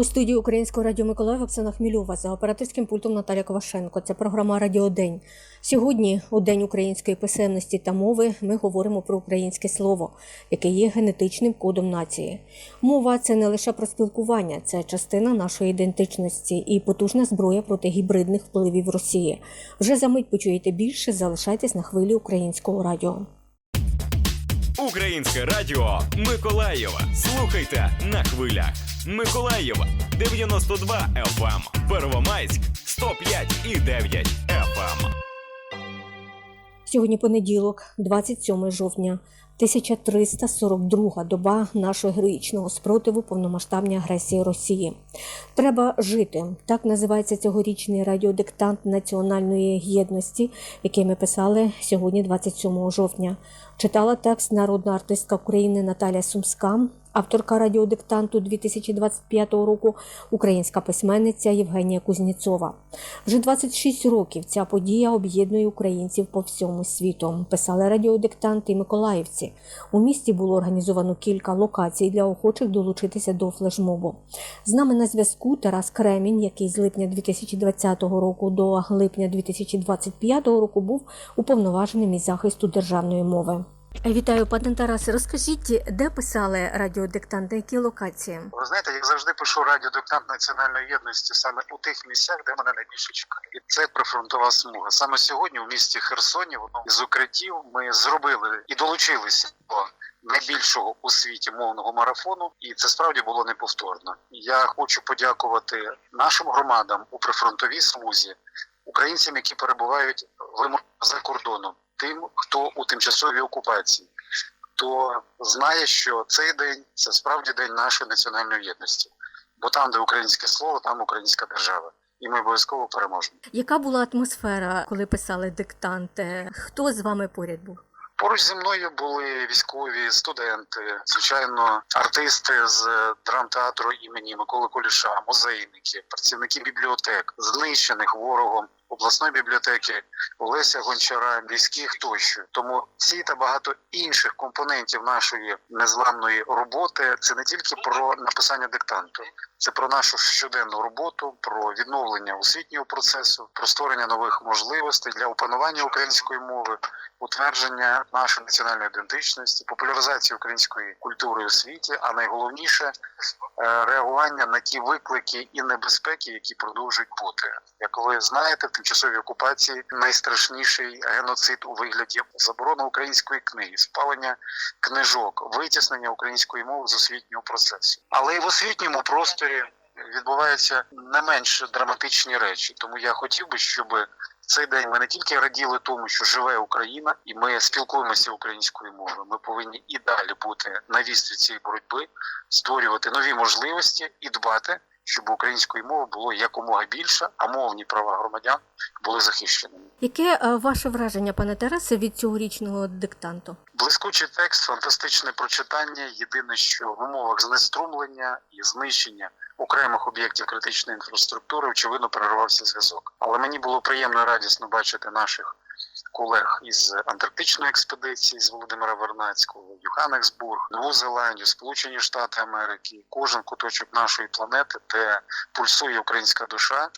У студії Українського радіо Миколаїв Оксана Хмільова за операторським пультом Наталя Ковашенко. Це програма Радіодень. Сьогодні, у День української писемності та мови, ми говоримо про українське слово, яке є генетичним кодом нації. Мова це не лише про спілкування, це частина нашої ідентичності і потужна зброя проти гібридних впливів Росії. Вже за мить почуєте більше. Залишайтесь на хвилі українського радіо. Українське радіо Миколаєва. Слухайте на хвилях. Миколаєва 92 FM, Первомайськ 105 і 9 FM. Сьогодні понеділок, 27 жовтня, 1342 доба нашого героїчного спротиву повномасштабній агресії Росії. Треба жити. Так називається цьогорічний радіодиктант національної єдності, який ми писали сьогодні, 27 жовтня. Читала текст народна артистка України Наталя Сумська, авторка радіодиктанту 2025 року, українська письменниця Євгенія Кузніцова. Вже 26 років ця подія об'єднує українців по всьому світу. Писали радіодиктанти і миколаївці. У місті було організовано кілька локацій для охочих долучитися до флешмобу. З нами на зв'язку Тарас Кремінь, який з липня 2020 року до липня 2025 року був уповноваженим із захисту державної мови. Вітаю, пане Тарасе. Розкажіть, де писали радіодиктант, на які локації? Ви знаєте, я завжди пишу радіодиктант національної єдності саме у тих місцях, де мене найбільше чекають. І це прифронтова смуга. Саме сьогодні в місті Херсоні, в одному з укриттів, ми зробили і долучилися до найбільшого у світі мовного марафону, і це справді було неповторно. Я хочу подякувати нашим громадам у прифронтовій смузі, українцям, які перебувають вимог за кордоном, тим, хто у тимчасовій окупації. Хто знає, що цей день це справді день нашої національної єдності, бо там, де українське слово, там українська держава, і ми обов'язково переможемо. Яка була атмосфера, коли писали диктанти? Хто з вами поряд був? Поруч зі мною були військові студенти, звичайно, артисти з драмтеатру імені Миколи Куліша, музейники, працівники бібліотек, знищених ворогом обласної бібліотеки Олеся Гончара, міських тощо. Тому ці та багато інших компонентів нашої незламної роботи це не тільки про написання диктанту, це про нашу щоденну роботу, про відновлення освітнього процесу, про створення нових можливостей для опанування української мови, утвердження нашої національної ідентичності, популяризації української культури у світі, а найголовніше е, реагування на ті виклики і небезпеки, які продовжують бути. Як ви знаєте, тимчасовій окупації найстрашніший геноцид у вигляді заборони української книги, спалення книжок, витіснення української мови з освітнього процесу, але і в освітньому просторі відбуваються не менш драматичні речі. Тому я хотів би, щоб цей день ми не тільки раділи тому, що живе Україна, і ми спілкуємося українською мовою. Ми повинні і далі бути на вістрі цієї боротьби, створювати нові можливості і дбати, щоб української мови було якомога більше, а мовні права громадян були захищеними. Яке е, ваше враження, пане Тарасе, від цьогорічного диктанту? Блискучий текст, фантастичне прочитання. Єдине, що в умовах знеструмлення і знищення окремих об'єктів критичної інфраструктури, очевидно, перервався зв'язок. Але мені було приємно і радісно бачити наших колег із антарктичної експедиції з Володимира Вернацького, Юханексбург, Нову Зеландію, Сполучені Штати Америки, кожен куточок нашої планети, де пульсує українська душа,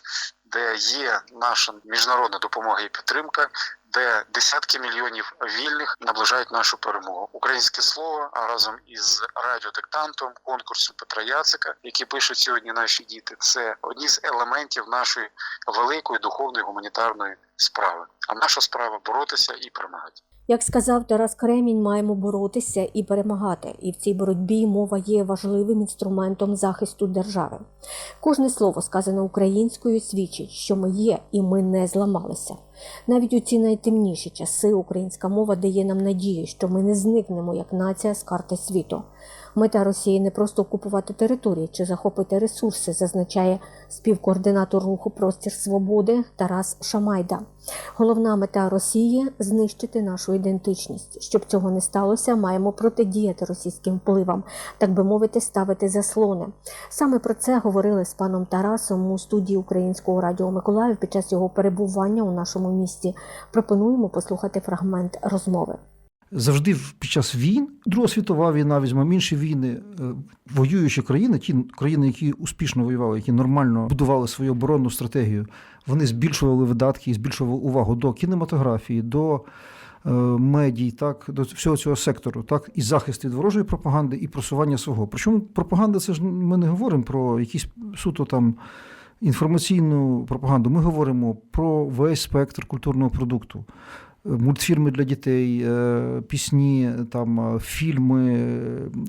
де є наша міжнародна допомога і підтримка. Де десятки мільйонів вільних наближають нашу перемогу. Українське слово разом із радіодиктантом конкурсу Петра Яцика, який пишуть сьогодні наші діти, це одні з елементів нашої великої духовної гуманітарної справи. А наша справа боротися і перемагати. Як сказав Тарас Кремінь, маємо боротися і перемагати. І в цій боротьбі мова є важливим інструментом захисту держави. Кожне слово, сказане українською, свідчить, що ми є і ми не зламалися. Навіть у ці найтемніші часи українська мова дає нам надію, що ми не зникнемо як нація з карти світу. Мета Росії не просто окупувати території чи захопити ресурси, зазначає співкоординатор руху Простір Свободи Тарас Шамайда. Головна мета Росії знищити нашу ідентичність. Щоб цього не сталося, маємо протидіяти російським впливам, так би мовити, ставити заслони. Саме про це говорили з паном Тарасом у студії Українського радіо Миколаїв під час його перебування у нашому місті. Пропонуємо послухати фрагмент розмови. завжди під час війн, Друга світова війна, візьмемо інші війни, е, воюючі країни, ті країни, які успішно воювали, які нормально будували свою оборонну стратегію, вони збільшували видатки і збільшували увагу до кінематографії, до е, медій, так, до всього цього сектору, так, і захист від ворожої пропаганди, і просування свого. Причому пропаганда це ж ми не говоримо про якісь суто там інформаційну пропаганду. Ми говоримо про весь спектр культурного продукту. Е, Мультфільми для дітей, е, пісні, там, е, фільми,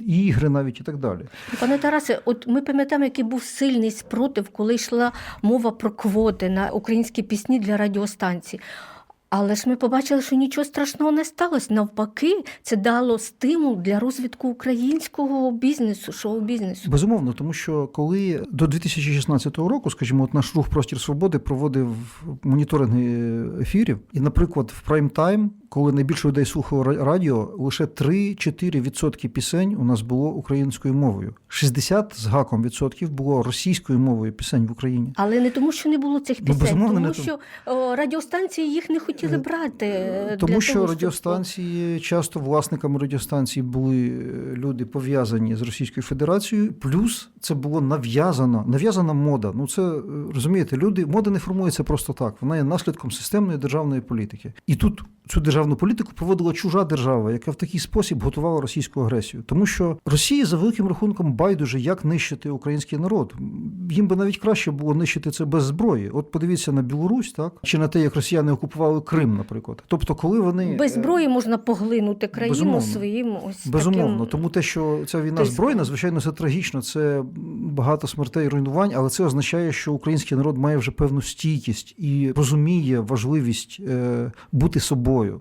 ігри навіть і так далі. Пане Тарасе, от ми пам'ятаємо, який був сильний спротив, коли йшла мова про квоти на українські пісні для радіостанцій. Але ж ми побачили, що нічого страшного не сталося. Навпаки, це дало стимул для розвитку українського бізнесу, шоу-бізнесу. Безумовно, тому що коли до 2016 року, скажімо, от наш рух Простір Свободи проводив моніторинги ефірів, і, наприклад, в прайм тайм, коли найбільше людей слухало радіо, лише 3-4% пісень у нас було українською мовою. 60 з гаком відсотків було російською мовою пісень в Україні. Але не тому, що не було цих Ну, пісень, безумовно, тому не що о, радіостанції їх не хотіли брати. е, для Тому що того, щоб- радіостанції часто власниками радіостанцій були е, люди пов'язані з Російською Федерацією. Плюс це було нав'язано, нав'язана мода. Ну це е, розумієте, люди мода не формується просто так. Вона є наслідком системної державної політики. І тут цю державну політику проводила чужа держава, яка в такий спосіб готувала російську агресію. Тому що Росії за великим рахунком байдуже, як нищити український народ. Їм би навіть краще було нищити це без зброї. От подивіться на Білорусь, так чи на те, як росіяни окупували Крим, наприклад. Тобто, коли вони без е, зброї можна поглинути країну безумовно. своїм ось Безумовно, таким... тому те, що ця війна тиском. збройна, звичайно, це трагічно. Це багато смертей, руйнувань, але це означає, що український народ має вже певну стійкість і розуміє важливість е, бути собою.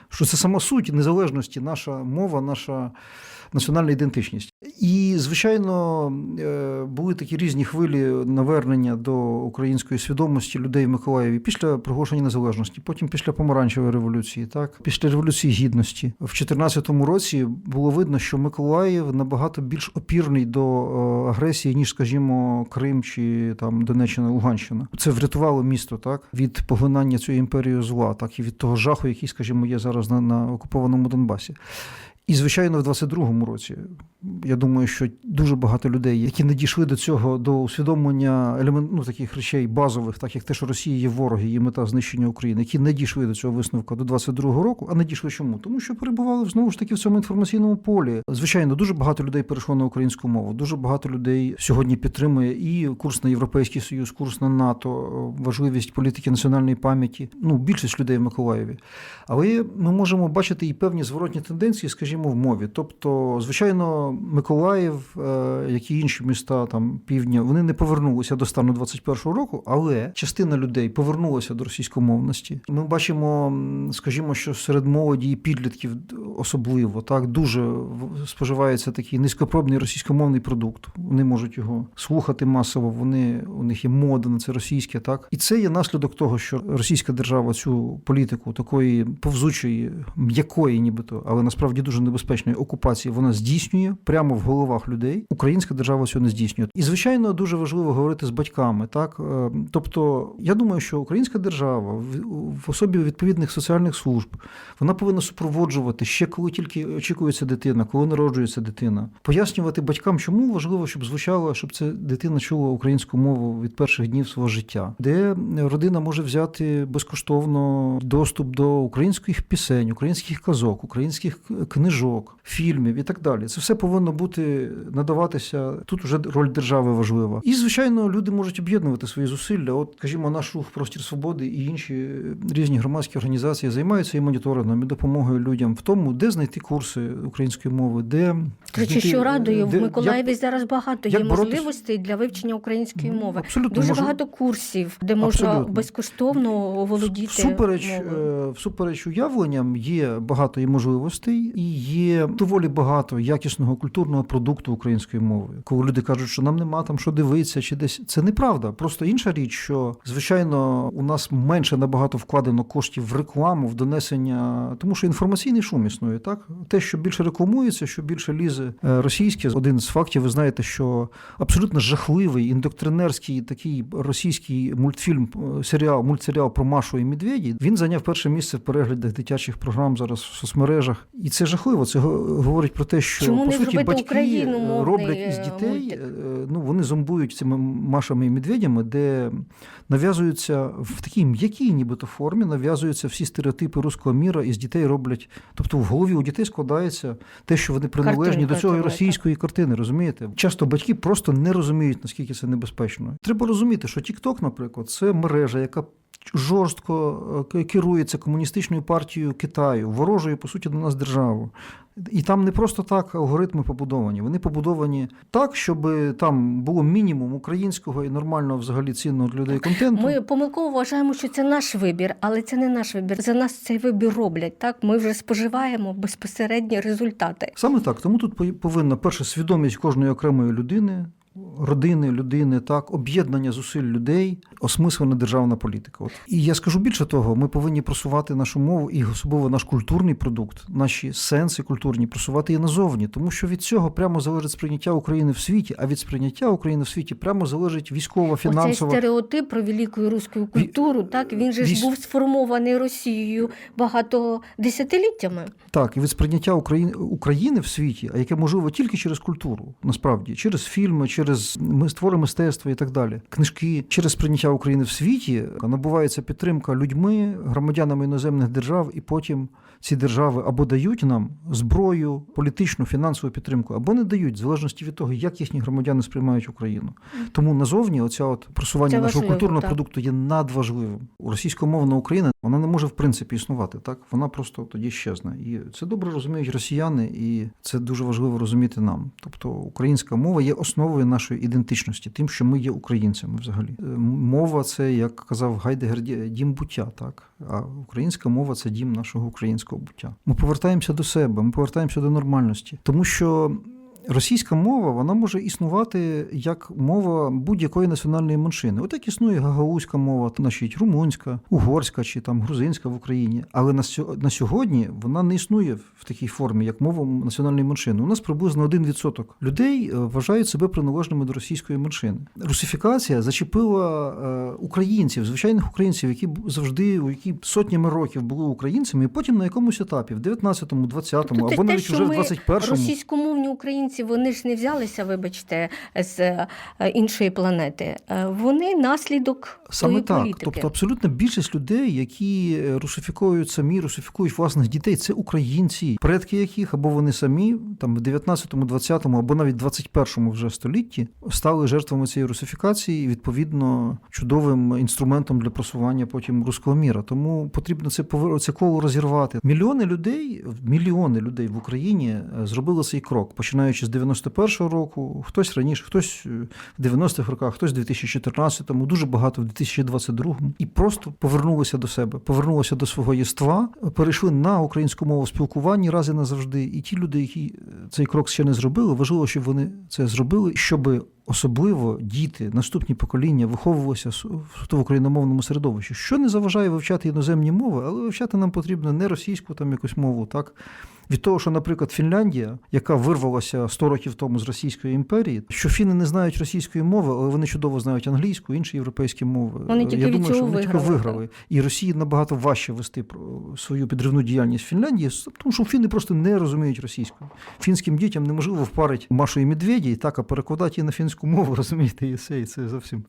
Що це сама суть незалежності, наша мова, наша національна ідентичність. І, звичайно, е, були такі різні хвилі навернення до української свідомості людей в Миколаєві після проголошення незалежності, потім після помаранчевої революції, так після революції гідності. В 2014 році було видно, що Миколаїв набагато більш опірний до е, агресії, ніж, скажімо, Крим чи там Донеччина, Луганщина. Це врятувало місто так від поглинання цієї імперії зла, так і від того жаху, який, скажімо, є зараз на, на окупованому Донбасі. І, звичайно, в 22-му році я думаю, що дуже багато людей, які не дійшли до цього, до усвідомлення елемент, ну, таких речей базових, так як те, що Росія є ворог, і її мета знищення України, які не дійшли до цього висновку до 22-го року, а не дійшли чому? Тому що перебували знову ж таки в цьому інформаційному полі. Звичайно, дуже багато людей перейшло на українську мову. Дуже багато людей сьогодні підтримує і курс на Європейський Союз, курс на НАТО, важливість політики національної пам'яті. Ну, більшість людей в Миколаєві. Але ми можемо бачити і певні зворотні тенденції, скажімо, в мові. Тобто, звичайно, Миколаїв, е, як і інші міста там півдня, вони не повернулися до стану 21-го року, але частина людей повернулася до російськомовності. Ми бачимо, скажімо, що серед молоді і підлітків особливо так дуже споживається такий низькопробний російськомовний продукт. Вони можуть його слухати масово. Вони у них є мода на це російське, так і це є наслідок того, що російська держава цю політику такої повзучої, м'якої, нібито, але насправді дуже небезпечної окупації, вона здійснює прямо в головах людей. Українська держава цього не здійснює. І звичайно, дуже важливо говорити з батьками. Так, Е, тобто, я думаю, що українська держава в, особі відповідних соціальних служб вона повинна супроводжувати ще коли тільки очікується дитина, коли народжується дитина, пояснювати батькам, чому важливо, щоб звучало, щоб ця дитина чула українську мову від перших днів свого життя, де родина може взяти безкоштовно доступ до українських пісень, українських казок, українських книжок, фільмів і так далі. Це все повинно бути надаватися. Тут вже роль держави важлива. І звичайно, люди можуть об'єднувати свої зусилля. От, скажімо, наш рух простір свободи і інші різні громадські організації займаються і моніторингом, і допомогою людям в тому, де знайти курси української мови, де речі, що радує, де- в Миколаєві як- зараз багато є можливостей для вивчення української мови. Абсолютно Дуже можу- багато курсів, де можна Абсолютно. безкоштовно оволодіти Всупереч, мовою. е, всупереч уявленням є багато і можливостей, і є доволі багато якісного культурного продукту української мови. Коли люди кажуть, що нам нема там що дивитися, чи десь це неправда. Просто інша річ, що звичайно у нас менше набагато вкладено коштів в рекламу, в донесення, тому що інформаційний шум існує. Так те, що більше рекламується, що більше лізе е, російське. Один з фактів, ви знаєте, що абсолютно жахливий індоктринерський такий російський мультфільм, е, серіал, мультсеріал про Машу і Медведі. Він зайняв перше місце в переглядах дитячих програм зараз в соцмережах, і це жахливо. Це говорить про те, що Чому по суті зробити батьки україномовний, роблять із е, дітей. мультик? е, Ну вони зомбують цими Машами і Медведями, де нав'язуються в такій м'якій, нібито формі, нав'язуються всі стереотипи руського міра, і з дітей роблять. Тобто в голові у дітей складається те, що вони приналежні до цього російської картини. Розумієте? Часто батьки просто не розуміють, наскільки це небезпечно. Треба розуміти, що TikTok, наприклад, це мережа, яка. Жорстко е, керується комуністичною партією Китаю, ворожою, по суті, до нас державою. І там не просто так алгоритми побудовані. Вони побудовані так, щоб там було мінімум українського і нормального взагалі цінного для людей контенту. Ми помилково вважаємо, що це наш вибір, але це не наш вибір. За нас цей вибір роблять. Так ми вже споживаємо безпосередні результати. Саме так. Тому тут пов- повинна перша свідомість кожної окремої людини, родини, людини, так, об'єднання зусиль людей, осмислена державна політика. От. І я скажу більше того, ми повинні просувати нашу мову і особливо наш культурний продукт, наші сенси культурні, просувати і назовні, тому що від цього прямо залежить сприйняття України в світі, а від сприйняття України в світі прямо залежить військова, Оцей фінансова. стереотип про велику руську культуру, так він же ж вісь- був сформований Росією багато десятиліттями. Так, і від сприйняття України, України в світі, а яке можливо тільки через культуру, насправді, через фільми, через ми- твори мистецтва і так далі. Книжки через сприйняття України в світі набувається підтримка людьми, громадянами іноземних держав, і потім ці держави або дають нам зброю, політичну, фінансову підтримку, або не дають, в залежності від того, як їхні громадяни сприймають Україну. Тому назовні оця от просування Це нашого важливо, культурного так. продукту є надважливим. Російськомовна Україна вона не може в принципі існувати. Так вона просто тоді щезне. І це добре розуміють росіяни, і це дуже важливо розуміти нам. Тобто українська мова є основою нашої ідентичності, тим, що ми є українцями взагалі. Е, Мова це, як казав Гайдегер, ді- дім буття, так а українська мова це дім нашого українського буття. Ми повертаємося до себе, ми повертаємося до нормальності, тому що. Російська мова вона може існувати як мова будь-якої національної меншини. От як існує гагаузька мова, значить румунська, угорська чи там грузинська в Україні. Але на на сьогодні вона не існує в такій формі, як мова національної меншини. У нас приблизно 1% людей е, вважають себе приналежними до російської меншини. Русифікація зачепила е, українців, звичайних українців, які завжди, у які сотнями років були українцями, і потім на якомусь етапі, в 19-му, 20-му, Тобто або навіть вже в ми 21-му. Російськомовні українці вони ж не взялися, вибачте, з е, іншої планети. Е, Вони наслідок Саме так. політики. Тобто, абсолютна більшість людей, які е, русифікують самі, русифікують власних дітей, це українці, предки яких або вони самі там в 19-му, 20-му, або навіть 21-му вже столітті стали жертвами цієї русифікації, і відповідно чудовим інструментом для просування потім руського міра. Тому потрібно це це коло розірвати. Мільйони людей, мільйони людей в Україні зробили цей крок, починаючи з 91-го року, хтось раніше, хтось е, в 90-х роках, хтось в 2014-му, дуже багато в 2022-му, і просто повернулися до себе, повернулися до свого єства, перейшли на українську мову спілкування раз і назавжди. І ті люди, які е, цей крок ще не зробили, важливо, щоб вони це зробили, щоб особливо діти, наступні покоління виховувалися в україномовному середовищі, що не заважає вивчати іноземні мови, але вивчати нам потрібно не російську там якусь мову, так від того, що, наприклад, Фінляндія, яка вирвалася 100 років тому з Російської імперії, що фіни не знають російської мови, але вони чудово знають англійську, інші європейські мови. Вони тільки Я від думаю, що цього вони тільки виграли, виграли. І Росії набагато важче вести свою підривну діяльність в Фінляндії, тому що фіни просто не розуміють російську. Фінським дітям неможливо впарити Машу і Медведі і так, а перекладати її на фінську мову, розумієте, і все, і це зовсім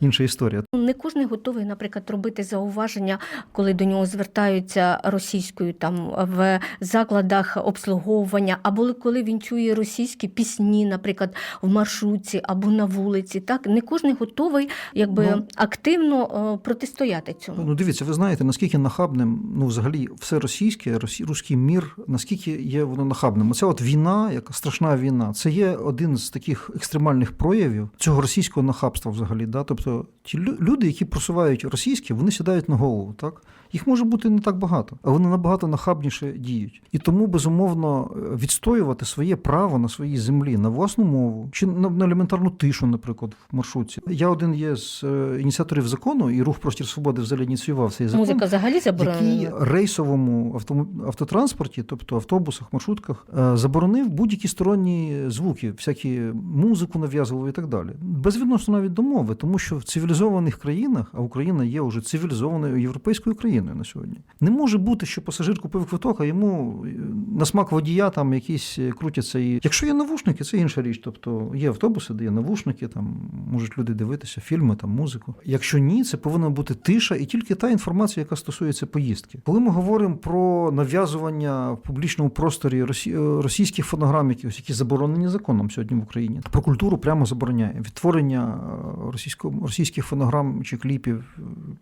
інша історія. Не кожен готовий, наприклад, робити зауваження, коли до нього звертаються російською там в закладах обслуговування, або коли він чує російські пісні, наприклад, в маршрутці або на вулиці. Так не кожен готовий, якби Ну, активно е, протистояти цьому. Ну, дивіться, ви знаєте, наскільки нахабним, ну, взагалі, все російське, росі, руський мір, наскільки є воно нахабним. Оця от війна, яка страшна війна, це є один з таких екстремальних проявів цього російського нахабства взагалі. Да? Тобто ті лю- люди, які просувають російське, вони сідають на голову, так? Їх може бути не так багато, а вони набагато нахабніше діють. І тому, безумовно, відстоювати своє право на своїй землі, на власну мову чи на, на елементарну тишу, наприклад, в маршрутці. Я один є з е, ініціаторів закону, і рух простір свободи взагалі ініціював цей закон. Музика взагалі який рейсовому автотранспорті, тобто автобусах, маршрутках, е, заборонив будь-які сторонні звуки, всякі музику нав'язували і так далі. Безвідносно навіть до мови, тому що в цивілізованих країнах, а Україна є вже цивілізованою європейською країною на сьогодні, не може бути, що пасажир купив квиток, а йому е, на смак водія там якісь е, крутяться. І якщо є навушники, це інша річ. Тобто є автобуси, де є навушники, там можуть люди дивитися фільми, там музику. Якщо ні, це повинна бути тиша і тільки та інформація, яка стосується поїздки. Коли ми говоримо про нав'язування в публічному просторі е, російських фонограм, якихось, які заборонені законом сьогодні в Україні, про культуру прямо забороняє відтворення російсько- російських фонограм чи кліпів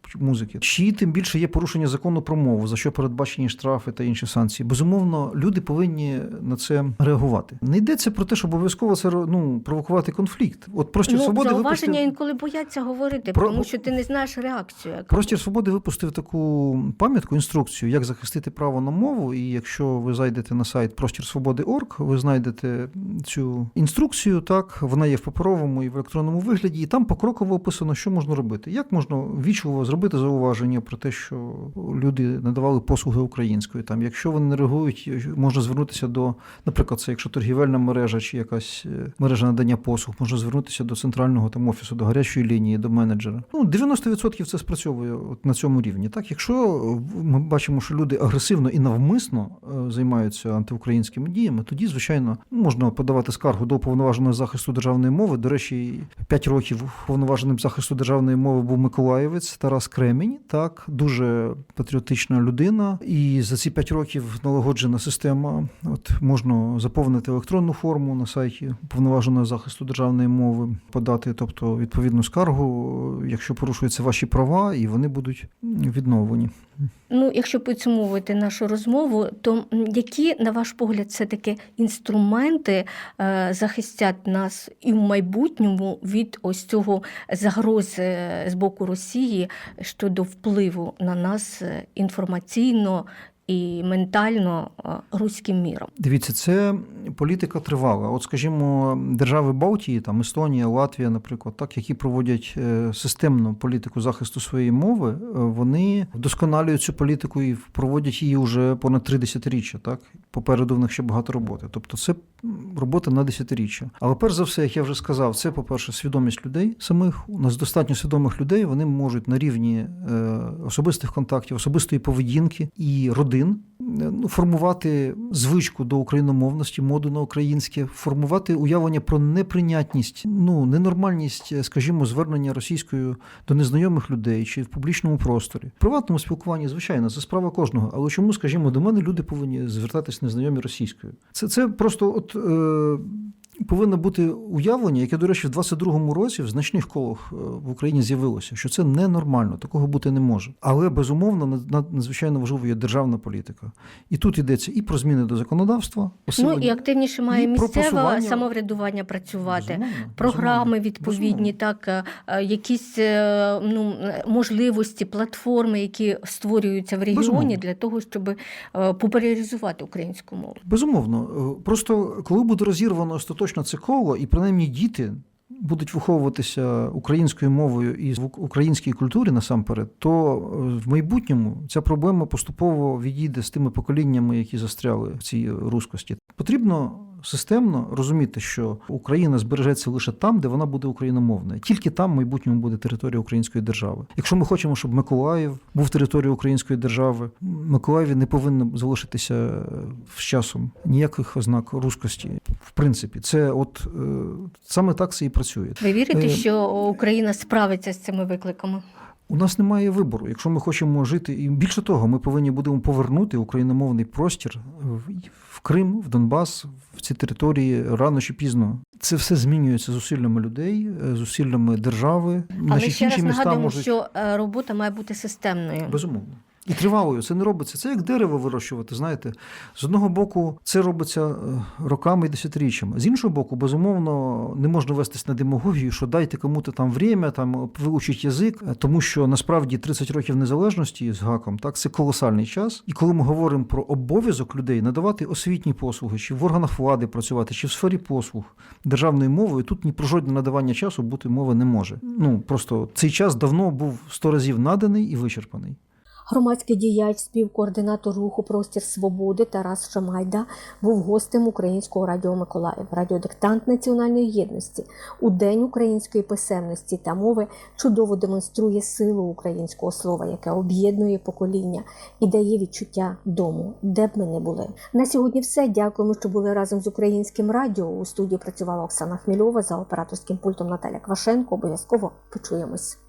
чи музики. Чи тим більше є порушення закону про мову, за що передбачені штрафи та інші санкції. Безумовно, люди повинні на це реагувати. Не йдеться про те, що обов'язково це ну, провокувати конфлікт. От простір Ну, свободи зауваження випустив... інколи бояться говорити, Про- тому що ти не знаєш реакцію. яка Простір свободи випустив таку пам'ятку, інструкцію, як захистити право на мову. І якщо ви зайдете на сайт Простір Свободи.орг, ви знайдете цю інструкцію. Так, вона є в паперовому і в електронному вигляді, і там покроково описано, що можна робити. Як можна вічливо зробити зауваження про те, що люди надавали послуги українською. Там, якщо вони не реагують, можна звернутися до, наприклад, це якщо торгівельна мережа чи якась е, мережа надання послуг, можна звернутися до центрального там офісу, до гарячої лінії, до менеджера. Ну, 90% це спрацьовує от на цьому рівні. Так, якщо ми бачимо, що люди агресивно і навмисно е, займаються антиукраїнськими діями, тоді, звичайно, можна подавати скаргу до уповноваженого захисту державної мови. До речі, 5 років уповноваженим захисту державної мови був Миколаєвець Тарас Кремінь. Так, дуже патріотична людина. І за ці п'ять років налагоджена система. От можна заповнити електронну форму на сайті уповноваженого захисту державної мови, подати, тобто відповідну скаргу, якщо порушуються ваші права, і вони будуть відновлені. Ну, якщо підсумовувати нашу розмову, то які, на ваш погляд, все таки інструменти е, захистять нас і в майбутньому від ось цього загрози е, з боку Росії щодо впливу на нас е, інформаційно і ментально е, руським міром? Дивіться, це політика тривала. От, скажімо, держави Балтії, там Естонія, Латвія, наприклад, так, які проводять е, системну політику захисту своєї мови, е, вони вдосконалюють цю політику і проводять її вже понад три десятиріччя. Так попереду в них ще багато роботи. Тобто, це робота на десятиріччя. Але перш за все, як я вже сказав, це, по-перше, свідомість людей самих. У нас достатньо свідомих людей. Вони можуть на рівні особистих контактів, особистої поведінки і родин е, ну, формувати звичку до україномовності, моду на українське, формувати уявлення про неприйнятність, ну ненормальність, е, скажімо, звернення російською до незнайомих людей чи в публічному просторі. В приватному спілкуванні, звичайно, це справа кожного. Але чому, скажімо, до мене люди повинні звертатись незнайомі російською? Це, це просто от. Е, Повинно бути уявлення, яке, до речі, в 22-му році в значних колах е, в Україні з'явилося, що це ненормально, такого бути не може. Але безумовно над- над- надзвичайно важливо є державна політика. І тут йдеться і про зміни до законодавства, Ну і активніше має і місцеве самоврядування працювати. Безумовно, Програми безумовно, відповідні, безумовно. так е, е, якісь ну, можливості, платформи, які створюються в регіоні Безумовно. для того, щоб популяризувати українську мову. Безумовно, просто коли буде розірвано остаточно це коло, і принаймні діти будуть виховуватися українською мовою і в українській культурі насамперед, то е, в майбутньому ця проблема поступово відійде з тими поколіннями, які застряли в цій рускості. Потрібно системно розуміти, що Україна збережеться лише там, де вона буде україномовною. Тільки там в майбутньому буде територія української держави. Якщо ми хочемо, щоб Миколаїв був територією української держави, Миколаєві не повинно залишитися е, з часом ніяких ознак рускості. В принципі, це от е, саме так це і працює. Ви вірите, Е, що Україна справиться з цими викликами? У нас немає вибору. Якщо ми хочемо жити, і більше того, ми повинні будемо повернути україномовний простір в, Крим, в Донбас, в ці території рано чи пізно. Це все змінюється зусиллями людей, е, зусиллями держави. Але Наші ще раз нагадуємо, можуть що е, робота має бути системною. безумовно. І тривалою це не робиться. Це як дерево вирощувати. Знаєте, з одного боку, це робиться е, роками і десятиріччями. З іншого боку, безумовно, не можна вестись на демагогію, що дайте кому-то там время, там вивчить язик, е, тому що насправді 30 років незалежності з гаком, так це колосальний час. І коли ми говоримо про обов'язок людей надавати освітні послуги, чи в органах влади працювати, чи в сфері послуг державною мовою, тут ні про жодне надавання часу бути мови не може. Ну просто цей час давно був сто разів наданий і вичерпаний. Громадський діяч, співкоординатор руху Простір Свободи Тарас Шамайда був гостем Українського радіо Миколаїв, радіодиктант національної єдності у День української писемності та мови чудово демонструє силу українського слова, яке об'єднує покоління і дає відчуття дому, де б ми не були. На сьогодні все. Дякуємо, що були разом з українським радіо. У студії працювала Оксана Хмільова за операторським пультом Наталя Квашенко. Обов'язково почуємось.